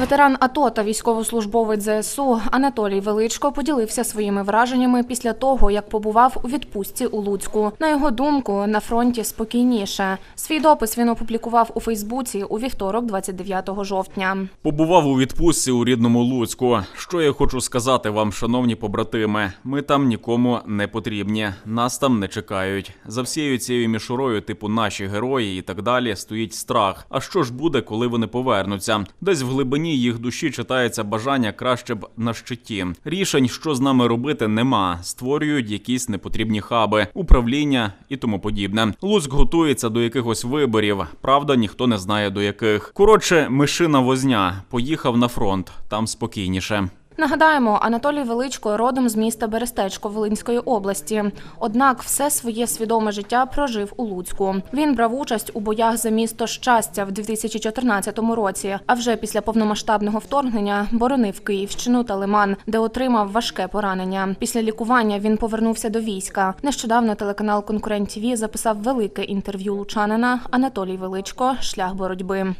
Ветеран АТО та військовослужбовець ЗСУ Анатолій Величко поділився своїми враженнями після того, як побував у відпустці у Луцьку. На його думку, на фронті спокійніше. Свій допис він опублікував у Фейсбуці у вівторок, 29 жовтня. Побував у відпустці у рідному Луцьку. Що я хочу сказати вам, шановні побратими? Ми там нікому не потрібні. Нас там не чекають. За всією цією мішурою, типу наші герої і так далі, стоїть страх. А що ж буде, коли вони повернуться? Десь в глибині їх душі читається бажання краще б на щиті. Рішень, що з нами робити, нема. Створюють якісь непотрібні хаби, управління і тому подібне. Луцьк готується до якихось виборів. Правда, ніхто не знає до яких. Коротше, мишина возня поїхав на фронт. Там спокійніше. Нагадаємо, Анатолій Величко родом з міста Берестечко Волинської області. Однак все своє свідоме життя прожив у Луцьку. Він брав участь у боях за місто щастя в 2014 році. А вже після повномасштабного вторгнення боронив Київщину та Лиман, де отримав важке поранення. Після лікування він повернувся до війська. Нещодавно телеканал Конкурент ТВ записав велике інтерв'ю лучанина Анатолій Величко Шлях боротьби.